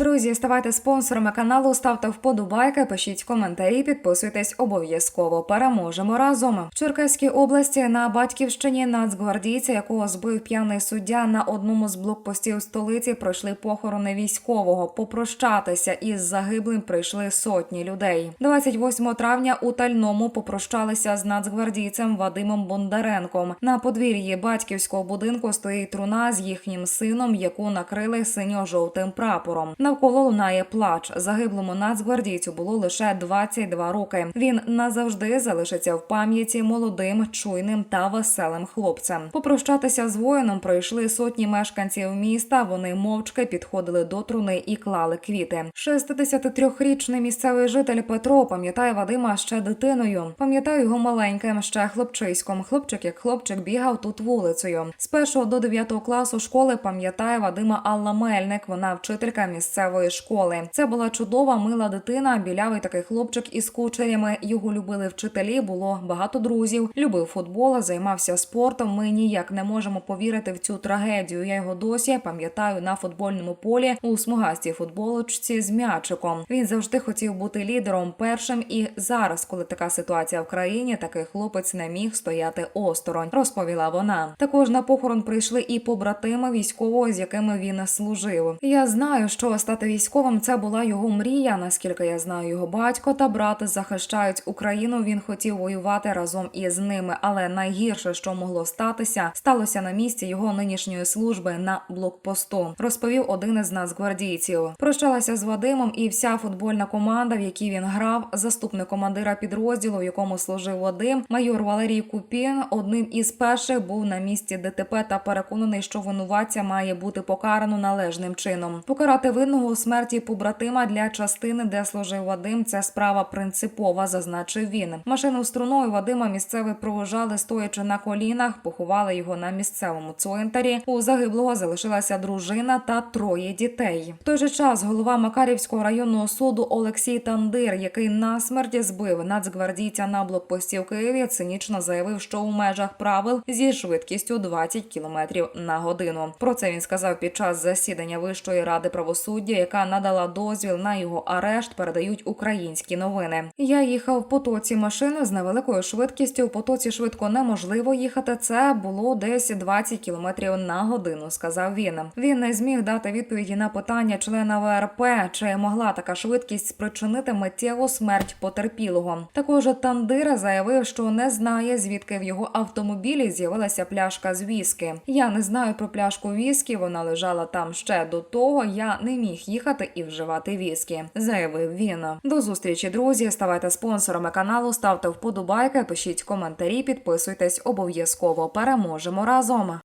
Друзі, ставайте спонсорами каналу, ставте вподобайки, пишіть коментарі, підписуйтесь обов'язково. Переможемо разом. В Черкаській області на батьківщині нацгвардійця, якого збив п'яний суддя на одному з блокпостів столиці, пройшли похорони військового. Попрощатися із загиблим прийшли сотні людей. 28 травня у Тальному попрощалися з нацгвардійцем Вадимом Бондаренком. На подвір'ї батьківського будинку стоїть труна з їхнім сином, яку накрили синьо-жовтим прапором. Навколо лунає плач. Загиблому нацгвардійцю було лише 22 роки. Він назавжди залишиться в пам'яті молодим, чуйним та веселим хлопцем. Попрощатися з воїном прийшли сотні мешканців міста. Вони мовчки підходили до труни і клали квіти. 63-річний місцевий житель Петро пам'ятає Вадима ще дитиною. Пам'ятаю його маленьким, ще хлопчиськом. Хлопчик як хлопчик бігав тут вулицею. З 1 до 9 класу школи пам'ятає Вадима Алла Мельник. Вона вчителька місцевої школи. Це була чудова, мила дитина. Білявий такий хлопчик із кучерями. Його любили вчителі. Було багато друзів. Любив футбол, займався спортом. Ми ніяк не можемо повірити в цю трагедію. Я його досі пам'ятаю на футбольному полі у смугастій футболочці з м'ячиком. Він завжди хотів бути лідером першим. І зараз, коли така ситуація в країні, такий хлопець не міг стояти осторонь, розповіла вона. Також на похорон прийшли і побратими військового, з якими він служив. Я знаю, що стати військовим це була його мрія. Наскільки я знаю, його батько та брат захищають Україну. Він хотів воювати разом із ними, але найгірше, що могло статися, сталося на місці його нинішньої служби на блокпосту. Розповів один із нацгвардійців. Прощалася з Вадимом і вся футбольна команда, в якій він грав. Заступник командира підрозділу, в якому служив Вадим, майор Валерій Купін, одним із перших був на місці ДТП та переконаний, що винуватця має бути покарано належним чином. Покарати винного у смерті побратима для частини, де служив Вадим, це справа принципова, зазначив він. Машину струною Вадима місцеві провожали, стоячи на колінах, поховали його на місцевому цвинтарі. У загиблого залишилася дружина та троє дітей. В той же час голова Макарівського районного суду Олексій Тандир, який на смерті збив нацгвардійця на блокпості в Києві, цинічно заявив, що у межах правил зі швидкістю 20 км на годину. Про це він сказав під час засідання Вищої ради правосуддя, яка надала дозвіл на його арешт. Передають українські новини. Я їхав в потоці машини з невеликою швидкістю. В потоці швидко неможливо їхати. Це було десь 20 км на годину. Сказав він. Він не зміг дати відповіді на питання члена ВРП, чи могла така швидкість спричинити миттєву смерть потерпілого. Також Тандира заявив, що не знає, звідки в його автомобілі з'явилася пляшка з віскі. Я не знаю про пляшку віскі. Вона лежала там ще до того. Я не міг їхати і вживати віскі, заявив він. До зустрічі, друзі. Ставайте спонсорами каналу, ставте вподобайки, пишіть коментарі, підписуйтесь обов'язково. Переможемо разом.